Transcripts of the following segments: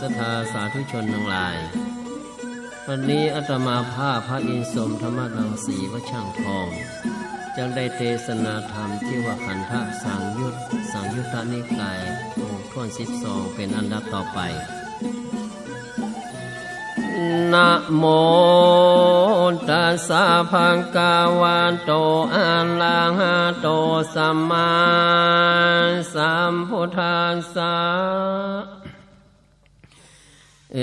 พี่น้องศรัทธาสาธุชนทั้งหลาย วันนี้อาตมาภาพพระอินทร์สมธรรมรังสีวช่างทองจังได้เทศนาธรรมที่ว่าขันธสังยุตสังยุตตนิกายองค์ท่วนสิบสองเป็นอันดับต่อไปนะโมตัสสะภะคะวะโตอะระหะโตสัมมาสัมพุทธัสสะ เอ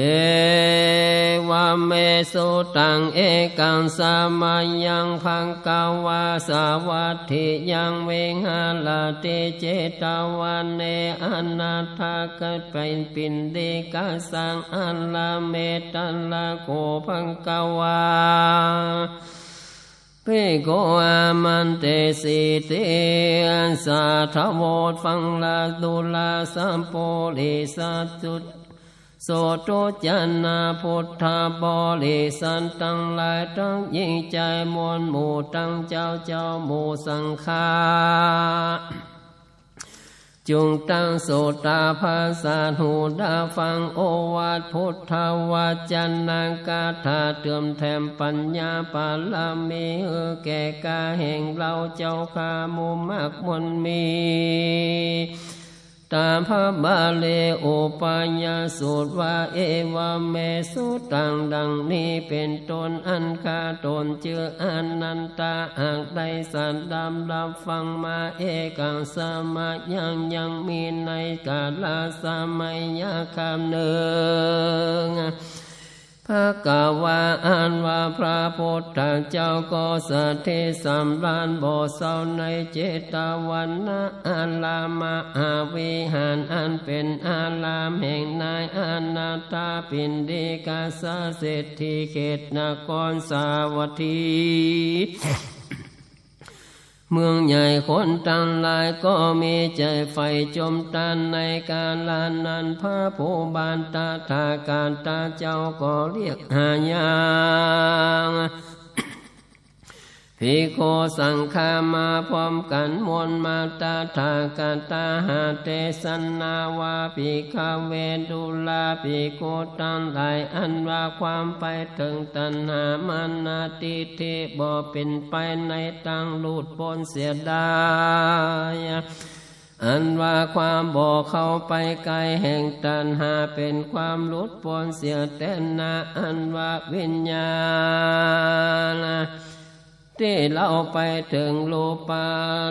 วเมสุตังเอกังสามายังพังกาวาสาวัตถิยังเวหาลาเตเจตาวันเนอนาทากะเป็นปินเดกาสังอัลลาเมตัลลาโกพังกาวาพิโกอามันเตสิเตอันสาทโวดฟังลาดุลาสัมโพลิสัจจุต โสตุจันนาพุทธาบริสันตั้งหลายตั้งยิ่งใจมวลหมู่ตั้งเจ้าเจ้าหมู่สังฆาจุงตั้งโสตาภาษาหูดาฟังโอวาทพุทธวาจันนังกาถาเติมแถมปัญญาปาลามีเออแก่กาแห่งเราเจ้าขามุมากมนมี ตามพระบาลีโอปัญญาสูตรว่าเอวาเมสุตังดังนี้เป็นตนอันคาตนเจืออนันตาหากได้สันดำรับฟังมาเอกังสมายังยังมีในกาลาสมัยยาคำเนือง พระกาวาอ่านว่าพระพุทธเจ้าก็สะเทสำรานบ่เศร้าในเจตวันนะอาลามาอาวิหารอันเป็นอาลามแห่งนายอนาตาปินดีกาสาเศรษฐีเขตนครสาวัตถี เมืองใหญ่คนตั้งหลายก็มีใจไฟจมตันในการลานนันพระผู้บานตาทาการตาเจ้าก็เรียกหายาง พิโคสังฆามาพร้อมกันมวลมาตาทาการตาหาเตสันนาวาปิคาเวดุลาปิโกตังหลายอันว่าความไปถึงตัณหามันนาติเทบ่เป็นไปในตังหลูดปนเสียดายอันว่าความบ่เข้าไปไกลแห่งตันหาเป็นความหลุดพ้นเสียแต่นาอันว่าวิญญาณ ที่เราไปถึงโลปา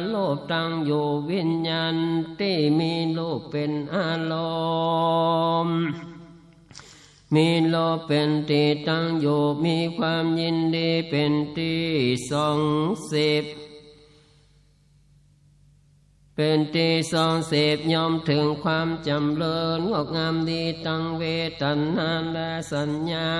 โลปตั้งอยู่วิญญาณที่มีโลกเป็นอารมณ์มีโลกเป็นที่ตั้งอยู่มีความยินดีเป็นที่สองสิบเป็นที่สองเสพยอมถึงความจำเริญงอกงามดีตั้งเวทนาและสัญญา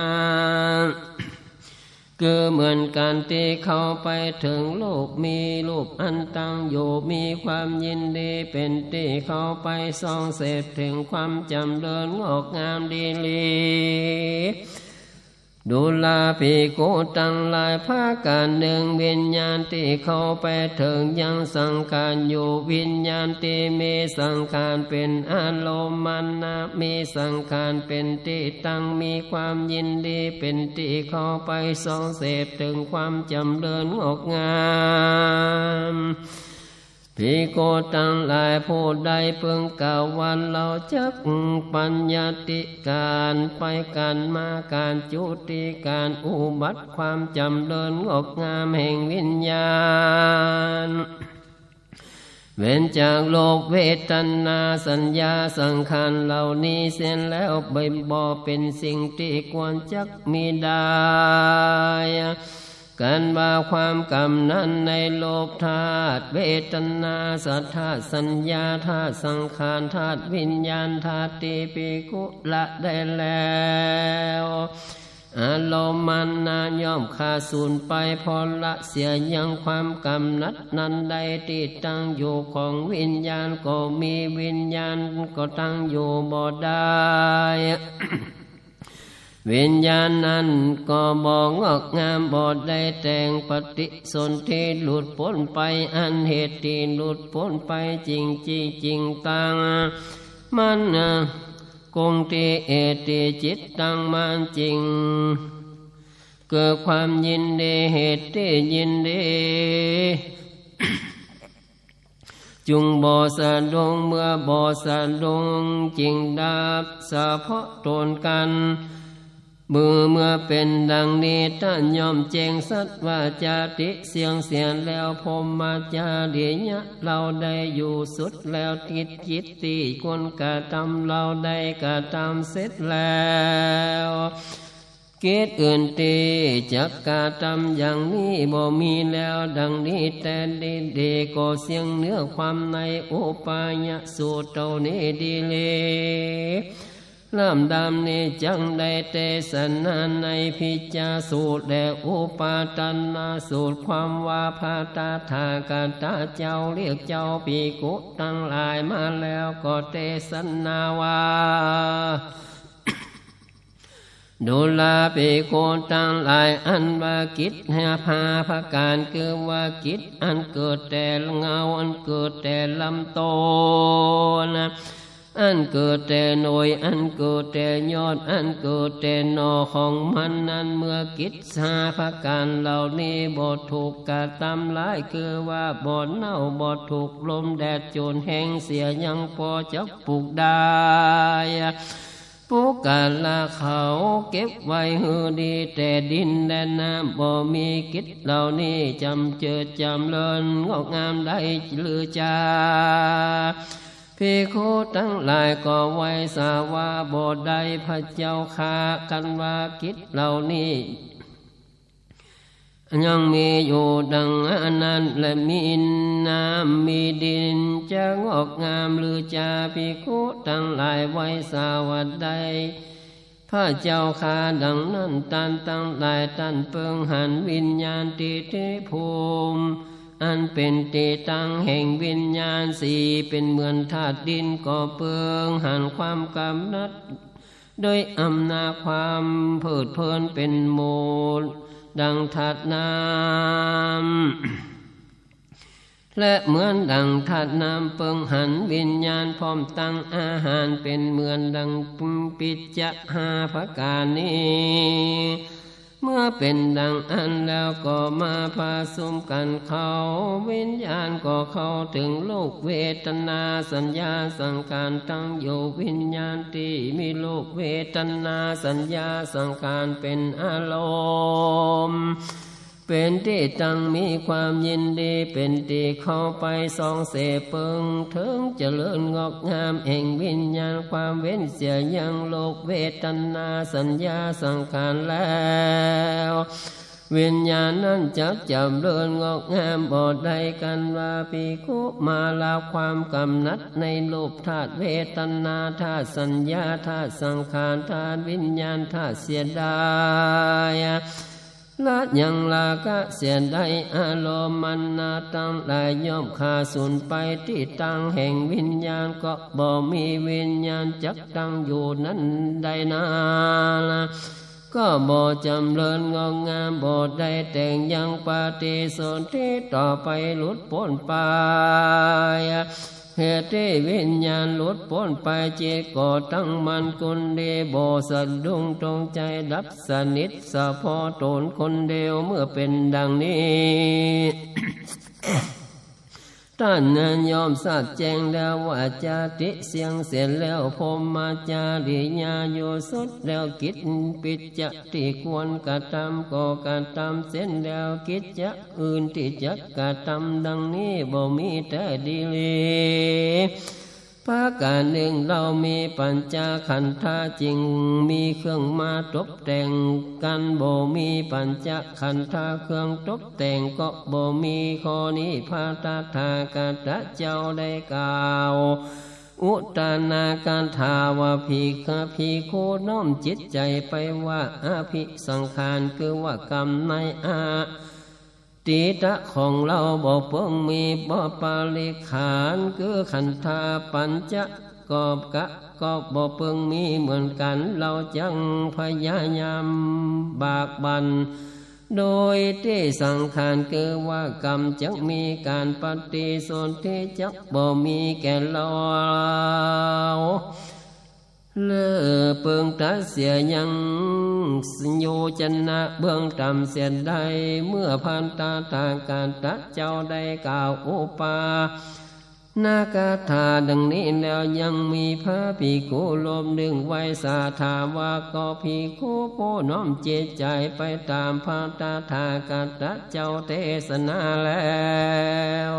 คือเหมือนการที่เข้าไปถึงโลกมีรูปอันตั้งอยู่มีความยินดีเป็นที่เข้าไปส่องเสพถึงความจำเริญงอกงามดีลี ดูลาปีโกตังหลายภาการหนึ่งวิญญาณที่เข้าไปถึงยังสังขารอยู่วิญญาณที่มีสังขารเป็นอารมณ์มันนะมีสังขารเป็นที่ตั้งมีความยินดีเป็นที่เข้าไปส่องเสพถึงความจำเริญงอกงาม พิโกตังหลายผู้ใดเพิ่งกล่าววันเราจักปัญญาติการไปการมาการจุติการอุบัติความจำเริญงอกงามแห่งวิญญาณ เว้นจากโลกเวทนาสัญญาสังขารเหล่านี้เส้นแล้วใบบ่เป็นสิ่งที่ควรจักมีได้ การว่าความกำนั้นในโลกธาตุเวทนาสัทธาสัญญาธาตุสังขารธาตุวิญญาณธาตุติปิกุละได้แล้วอารมณ์มันนาย่อมขาดสูญไปพอละเสียยังความกำนัดนั้นใดที่ตั้งอยู่ของวิญญาณก็มีวิญญาณก็ตั้งอยู่บ่ได้ วิญญาณนั้นก็บ่งอกงามบ่ได้แต่งปฏิสนธิหลุดพ้นไปอันเหตุที่หลุดพ้นไปจริงจริงจริงตังมันก็คงที่เอติจิตตั้งมันจริง เกิดความยินดีเหตุที่ยินดีจุงบ่อสะดงเมื่อบ่อสะดงจริงดับสะเพาะตนกัน มือเมื่อเป็นดังนี้ท่านยอมแจงสัตว่าจะติเสียงเสียนแล้วพมมาจาเดียะเราได้อยู่สุดแล้วติดจิตตีคนกระทำเราได้กระทำเสร็จแล้วเกตอื่นตีจักกาทำอย่างนี้บ่มีแล้วดังนี้แต่ดีเดก็เสียงเนื้อความในโอปายะสูตรเท่านี้ดีเลย ลำดำนี้จังได้เตสนาในพิจาสูตรแด่อุปาตันนาสูตรความว่าพาตาทากาตาเจ้าเรียกเจ้าปีกุตั้งหลายมาแล้วก็เตสนาวาดูลาเปโกตั้งหลายอันว่ากิจแห่พาพาการคือว่ากิจอันเกิดแต่เงาอันเกิดแต่ลำโตนะ อันเกิดแต่หน่วยอันเกิดแต่ยอด อันเกิดแต่นอของมันนั้นเมื่อกิจสาพาการเหล่านี้บทถูกกระทำลายคือว่าบทเน่าบทถูกลมแดดโจนแห้งเสียยังพอจะปลูกได้ผู้กาลาเขาเก็บไว้หือดีแต่ดินแดนน้ำบ่มีกิจเหล่านี้จำเจอจำเลินงอกงามได้หรือจ้า พี่โคทั้งหลายก็ไว้สาวาบ่ไดพระเจ้าคากันว่ากิจเหล่านี้ยังมีอยู่ดังอนั้นและมีน้ำมีดินจะงอกงามหรือจะพิคุทั้งหลายไว้สาวัดใดพระเจ้าคาดังนั้นตันตั้งหลายตันเปิงหันวิญญาณติทิภูมิ อันเป็นติตั้งแห่งวิญญาณสีเป็นเหมือนธาตุดินก็เปิงหันความกำนัดโดยอำนาจความเพิดเพลินเป็นโมล ดังถัดน้ำและเหมือนดังถัดน้ำเปิงหันวิญญาณพร้อมตั้งอาหารเป็นเหมือนดังปิจจะหาพการนี้ เมื่อเป็นดังอันแล้วก็มาผสมกันเขาวิญญาณก็เข้าถึงโลกเวทนาสัญญาสังการตั้งอยู่วิญญาณที่มีโลกเวทนาสัญญาสังการเป็นอารมณ์ เป็นที่ตั้งมีความยินดีเป็นที่เข้าไปสองเสเปิงถึงเจริญงอกงามแห่งวิญญาณความเว้นเสียยังโลกเวทนาสัญญาสังขารแล้ววิญญาณนั้นจักจำเริญงอกงามบอดใดกันว่าปีคุมาลาความกำนัดในรูปธาตุเวทนาธาตุสัญญาธาตุสังขารธาตุวิญญาณธาตุเสียดาย ละยังลากะเสียนได้อารมณ์มันนาตั้งลายย่อมขาสูญไปที่ตั้งแห่งวิญญาณก็บ่มีวิญญาณจักตั้งอยู่นั้นได้นาละก็บ่จำเริญงอกงามบ่ได้แต่งยังปฏิสนธิต่อไปหลุดพ้นไป เหตุที่วิญญาณหลุดพ้นไปเจตก็ตั้งมันคนเดียวบ่สะดุ้งตรงใจรับสนิทสะพอตนคนเดียวเมื่อเป็นดังนี้ ท่านนั้นยอมสัจแจงแล้วว่าจะติเสียงเสียแล้วพมมาจาริยาโยสุดแล้วกิจปิจจะที่ควรกระทำก็กระทำเส้นแล้วกิจจะอื่นที่จะกระทำดังนี้บ่มีแต่ดีเลย ภาการหนึ่งเรามีปัญจขันธาจริง มีเครื่องมาตกแต่งกันโบมีปัญจขันธาเครื่องตกแต่งก็บ่มีข้อนี้พาตาทากาตเจ้าได้กล่าวอุตานาการทาวาภิกขภิกขุน้อมจิตใจไปว่าอาภิสังขารคือว่ากรรมในอา ตีตะของเราบ่เพิ่งมีบ่ปาลิขานคือขันธาปัญจะกอบกะก็บ่เพิ่งมีเหมือนกันเราจังพยายามบากบันโดยที่สังขารคือว่ากรรมจักมีการปฏิสนธิจักบ่มีแก่เรา เลอเปิงตัดเสียยังโยจันนะเบื้องต่ำเสียใดเมื่อพันตาตาการตัดเจ้าได้กล่าวโอปานากาถาดังนี้แล้วยังมีพระภิกขุลมดึงไว้สาถาว่าก็ภิกขุผู้น้อมเจตใจไปตามพระตาทากาตะเจ้าเทศนาแล้ว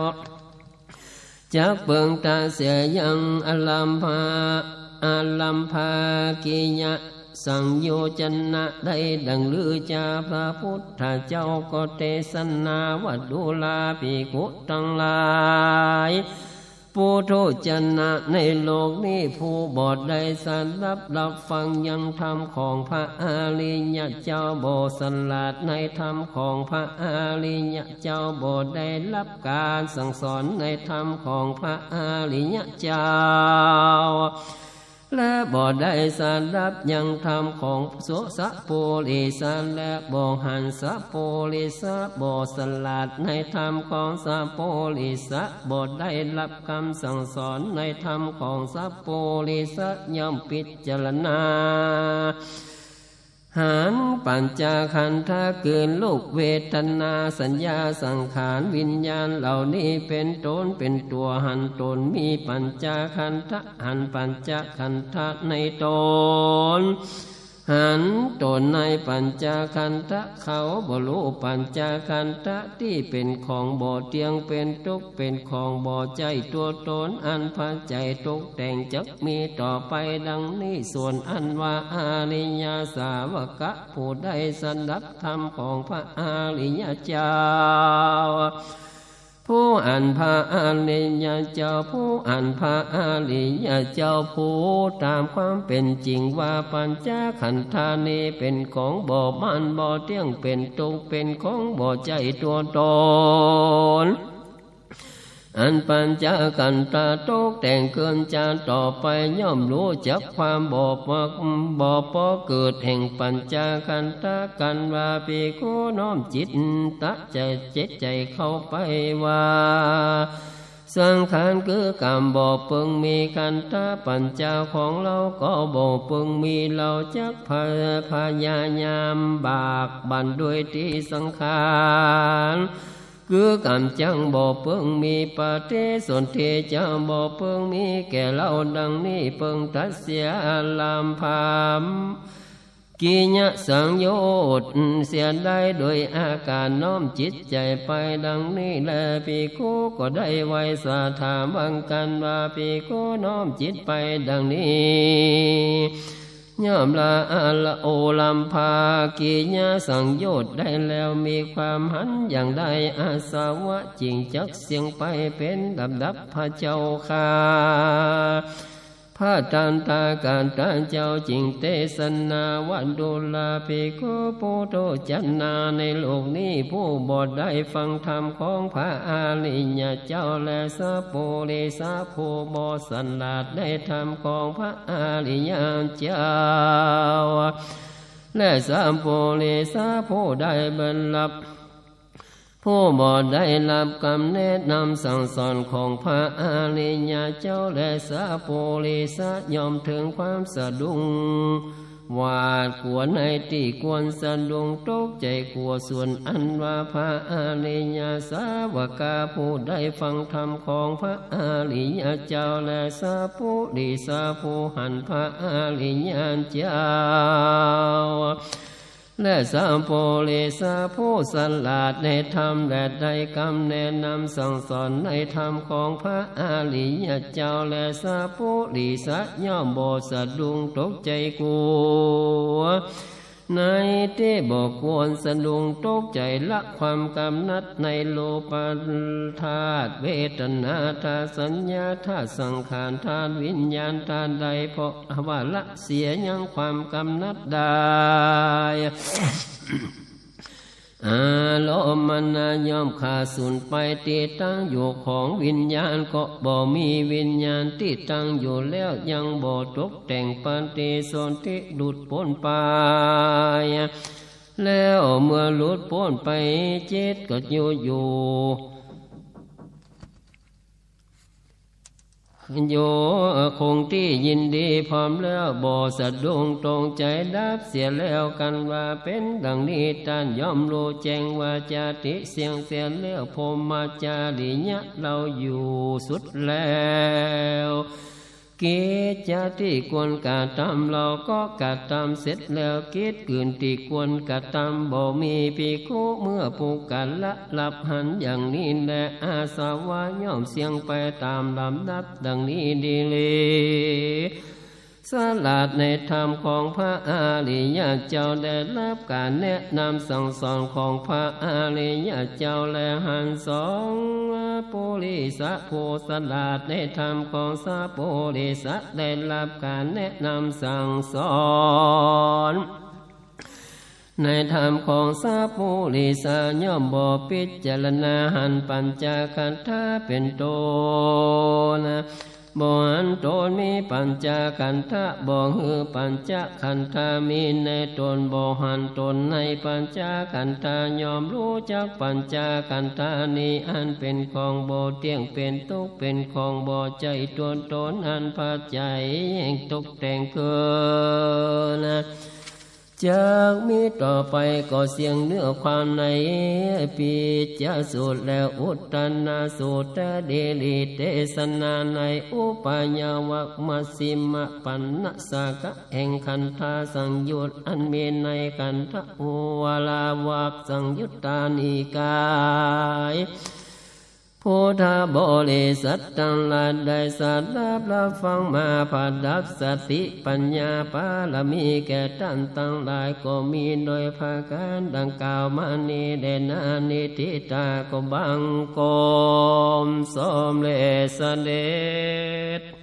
จากเบิงตาเสียยังอลัมพา อาลัมพากิยะ สังโยจนะได้ดังลือจาพระพุทธเจ้าก็เทศนาวัดดูลาภิกุทั้งหลายผู้ทุจนะในโลกนี้ผู้บอดได้สันรับรับฟังยังธรรมของพระอาริยเจ้าโบสลาดในธรรมของพระอาริยเจ้าโบได้รับการสั่งสอนในธรรมของพระอาริยเจ้า และบ่ได้สารรับยังธรรมของโสสะโพลิสานและบ่หันสะโพลิสะบ่สลัดในธรรมของสะโพลิสะบ่ได้รับคำสั่งสอนในธรรมของสะโพลิสะย่อมพิจารณา หารปัญจขันธะเกินลูกเวทนาสัญญาสังขารวิญญาณเหล่านี้เป็นตนเป็นตัวหันตนมีปัญจขันธะหันปัญจขันธะในตน หันตนในปัญจขันธะเขาบรูปัญจขันธะที่เป็นของบ่เตียงเป็นทุกเป็นของบ่ใจตัวตนอันพาใจตกแต่งจักมีต่อไปดังนี้ส่วนอันว่าอาริยาสาวกะผู้ได้สดับธรรมของพระอาริยเจ้า ผู้อ่านพระอาริยเจ้าผู้อ่านพระอาริยเจ้าผู้ตามความเป็นจริงว่าปัญจขันธานีเป็นของบ่มันบ่เที่ยงเป็นตรงเป็นของบ่ใจตัวตน อันปัญจกันตาโตกแต่งเกินจานต่อไปย่อมรู้จักความบอบมักบอปอเกิดแห่งปัญจกันตากันว่าปีโคน้อมจิตตะใจเจ็ดใจเข้าไปว่าสังขารคือกรรมบ่เปิงมีกันตาปัญจาของเราก็บ่เปิงมีเราจักพพยายามบากบันด้วยที่สังขาร คือกรรมจังบ่เปิงมีปฏิสนธิจังบ่เปิงมีแก่เราดังนี้เปิงตัดเสียลามพามกิญะสังโยชน์เสียได้โดยอาการน้อมจิตใจไปดังนี้และปีโคก็ได้ไว้สาถามบังกันว่าปีโคน้อมจิตไปดังนี้ ย่อมละอาละโอลัมพากิญาสังโยชน์ได้แล้วมีความหันอย่างใดอาสาวะจริงจักเสียงไปเป็นดับดับพระเจ้าค่า พระตันตาการตาเจ้าจิงเทศนาวันดุลาภิกขุปุโตจันนาในโลกนี้ผู้บอดได้ฟังธรรมของพระอาริยเจ้าและสะโพลิสาผู้บอสันลาดได้ธรรมของพระอาริยเจ้าและสามโพลิสาผู้ได้บรรลับ ผู้บ่ได้รับคำแนะนำสั่งสอนของพระอาริยเจ้าและสาโพลิสายอมถึงความสะดุ้งหวาดกลัวในที่ควรสะดุ้งตกใจกลัวส่วนอันว่าพระอาริยสาวกาผู้ได้ฟังธรรมของพระอาริยเจ้าและสาผู้ดีสาผู้หันพระอาริยเจ้า และสามโพลิสาผู้สลัดในธรรมและได้คำแนะนำสั่งสอนในธรรมของพระอาริยเจ้าและสาผู้ลิสะย่อมบ่สะดุ้งตกใจกลัว ในที่บอกควรสนุงตกใจละความกำนัดในโลปัธาตุเวทนาธาสัญญาธาสังขารธาวิญญาณธาใดเพราะว่าละเสียยังความกำนัดได้ อาลมนายอมขาดสูญไปติดตั้งอยู่ของวิญญาณก็บ่มีวิญญาณที่ตั้งอยู่แล้วยังบ่ตกแต่งปฏิสนธิหลุดพ้นไปแล้วเมื่อหลุดพ้นไปจิตก็อยู่อยู่ โยคงที่ยินดีพร้อมแล้วบ่สะดุ้งตรงใจดับเสียแล้วกันว่าเป็นดังนี้ท่านย่อมรู้แจ้งว่าจาติเสียงเสียแล้วพมมาจาริยะเราอยู่สุดแล้ว กิจจะที่ควรกระทำเราก็กระทำเสร็จแล้วกิจกืนที่ควรกระทำบ่มีปีคุเมื่อผูกกันละหลับหันอย่างนี้แหละอาสาวะย่อมเสียงไปตามลำดับดังนี้ดีเลย สลาดในธรรมของพระอาริยเจ้าได้รับการแนะนำสั่งสอนของพระอาริยเจ้าและหันสองปุริสะโพสลาดในธรรมของสาปุริสะได้รับการแนะนำสั่งสอนในธรรมของสาปุริสาย่อมบ่พิจารณาหันปัญจขันธาเป็นโตนะ บ่อันตนมีปัญจขันธะบ่ฮือปัญจขันธามีในตนบ่หันตนในปัญจขันธายอมรู้จักปัญจขันธานี้อันเป็นของบ่เที่ยงเป็นทุกเป็นของบ่ใจตัวตนอันพาใจแห่งตกแต่งเกินนะ จากมีต่อไปก็เสียงเนื้อความในปีจะสูตรแล้วอุตตนาสูตรเดลิเตสนาในอุปายาวักมสิมะปันนสากะแห่งคันธาสังยุตอันมีในคันธอวลาวักสังยุตตานิกาย พุทธบริสัทธังลาได้สัตว์รับรับฟังมาผัดดับสติปัญญาปาลมีแก่ท่านตั้งหลายก็มีโดยภาการดังกล่าวมานีเดนานิทิตาก็บังกมสมเลสเดช